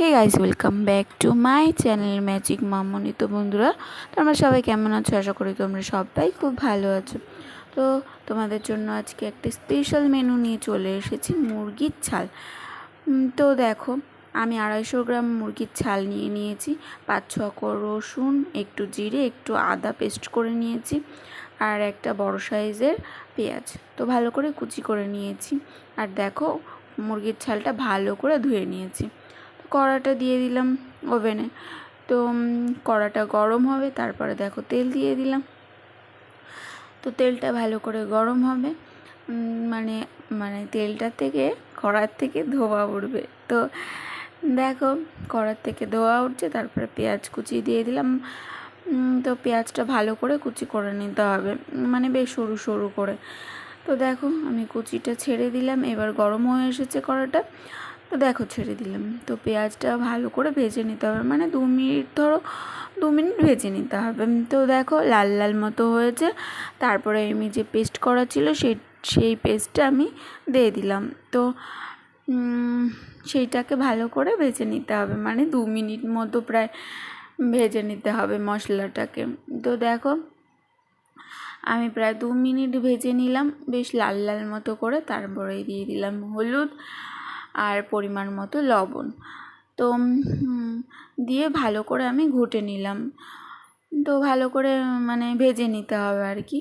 Hey guys welcome back to my channel magic Mamoni তো বন্ধুরা, তোমরা সবাই কেমন আছো? আশা করি তোমরা সবাই খুব ভালো আছো। তো তোমাদের জন্য আজকে একটা স্পেশাল মেনু নিয়ে চলে এসেছি, মুরগির ছাল। তো দেখো, আমি আড়াইশো গ্রাম মুরগির ছাল নিয়ে নিয়েছি। পাঁচ ছ রসুন, একটু জিরে, একটু আদা পেস্ট করে নিয়েছি আর একটা বড় সাইজের পেঁয়াজ। তো ভালো করে কুচি করে নিয়েছি। আর দেখো, মুরগির ছালটা ভালো করে ধুয়ে নিয়েছি। কড়াটা দিয়ে দিলাম ওভেনে। তো কড়াটা গরম হবে, তারপরে দেখো তেল দিয়ে দিলাম। তো তেলটা ভালো করে গরম হবে মানে মানে তেলটা থেকে, কড়ার থেকে ধোয়া উঠবে। তো দেখো, কড়ার থেকে ধোয়া উঠছে, তারপরে পেঁয়াজ কুচি দিয়ে দিলাম। তো পেঁয়াজটা ভালো করে কুচি করে নিতে হবে মানে বেশ সরু সরু করে। তো দেখো, আমি কুচিটা ছেড়ে দিলাম, এবার গরম হয়ে এসেছে কড়াটা। তো দেখো, ছেড়ে দিলাম। তো পেঁয়াজটা ভালো করে ভেজে নিতে হবে। মানে দু মিনিট, ধরো দু মিনিট ভেজে নিতে হবে। তো দেখো, লাল লাল মতো হয়েছে। তারপরে আমি যে পেস্ট করা ছিল সেই সেই পেস্টটা আমি দিয়ে দিলাম। তো সেইটাকে ভালো করে ভেজে নিতে হবে। মানে দু মিনিট মতো প্রায় ভেজে নিতে হবে মশলাটাকে। তো দেখো, আমি প্রায় দু মিনিট ভেজে নিলাম। বেশ লাল লাল মতো করে তারপরে দিয়ে দিলাম হলুদ। আর পরিমাণ মতো লবণ। তো দিয়ে ভালো করে আমি ঘুটে নিলাম। তো ভালো করে মানে ভেজে নিতে হবে আর কি।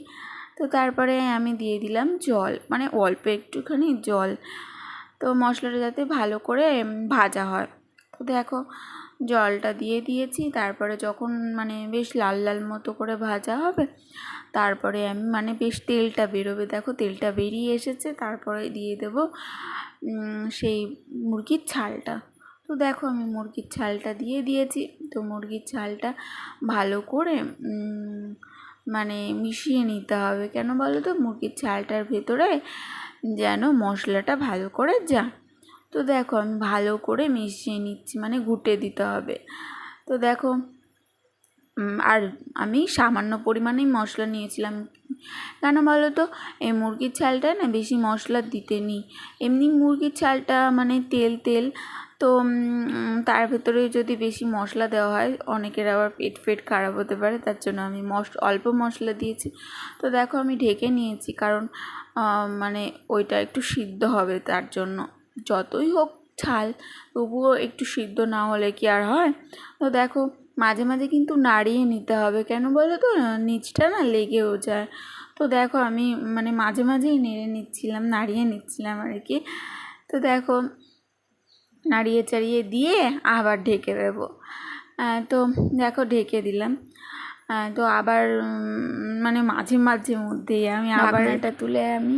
তো তারপরে আমি দিয়ে দিলাম জল মানে অল্প একটুখানি জল। তো মশলাটা যাতে ভালো করে ভাজা হয়। তো দেখো, জলটা দিয়ে দিয়েছি। তারপরে যখন মানে বেশ লাল লাল মতো করে ভাজা হবে তারপরে আমি মানে বেশ তেলটা বেরোবে। দেখো তেলটা বেরিয়ে এসেছে, তারপরে দিয়ে দেবো সেই মুরগির ছালটা। তো দেখো আমি মুরগির ছালটা দিয়ে দিয়েছি। তো মুরগির ছালটা ভালো করে মানে মিশিয়ে নিতে হবে। কেন বলো তো? মুরগির ছালটার ভেতরে যেন মশলাটা ভালো করে যায়। তো দেখো আমি ভালো করে মিশিয়ে নিচ্ছি মানে ঘুটে দিতে হবে। তো দেখো আর আমি সামান্য পরিমাণেই মশলা নিয়েছিলাম। কেন বলো তো? এই মুরগির ছালটা না বেশি মশলা দিতে নেই। এমনি মুরগির ছালটা মানে তেল তেল তো তার ভেতরে যদি বেশি মশলা দেওয়া হয়, অনেকের আবার পেট ফেট খারাপ হতে পারে, তার জন্য আমি মশ, অল্প মশলা দিয়েছি। তো দেখো আমি ঢেকে নিয়েছি কারণ মানে ওইটা একটু সিদ্ধ হবে তার জন্য। যতই হোক ছাল তবুও একটু সিদ্ধ না হলে কি আর হয়? তো দেখো মাঝে মাঝে কিন্তু নাড়িয়ে নিতে হবে। কেন বলো তো? নিচটা না লেগেও যায়। তো দেখো আমি মানে মাঝে মাঝেই নেড়ে নিচ্ছিলাম নাড়িয়ে নিচ্ছিলাম আর কি। তো দেখো নাড়িয়ে চাড়িয়ে দিয়ে আবার ঢেকে দেবো। তো দেখো ঢেকে দিলাম। তো আবার মানে মাঝে মাঝে মধ্যেই আমি আবার এটা তুলে আমি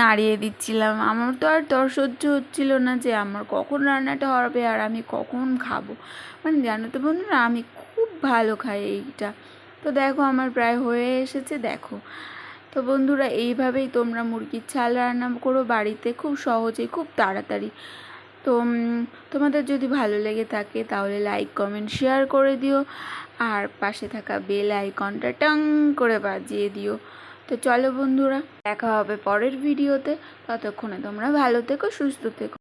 নাড়িয়ে দিচ্ছিলাম। আমার তো আর তর সহ্য হচ্ছিল না যে আমার কখন রান্নাটা হবে আর আমি কখন খাব। মানে জানো তো বন্ধুরা আমি ভালো খায় এইটা। তো দেখো আমার প্রায় হয়ে এসেছে, দেখো। তো বন্ধুরা, এইভাবেই তোমরা মুরগির ছাল রান্না করো বাড়িতে খুব সহজে খুব তাড়াতাড়ি। তো তোমাদের যদি ভালো লেগে থাকে তাহলে লাইক কমেন্ট শেয়ার করে দিও। আর পাশে থাকা বেল আইকনটা টং করে বাজিয়ে দিও। তো চলো বন্ধুরা, দেখা হবে পরের ভিডিওতে ততক্ষণে তোমরা ভালো থেকো, সুস্থ থেকো।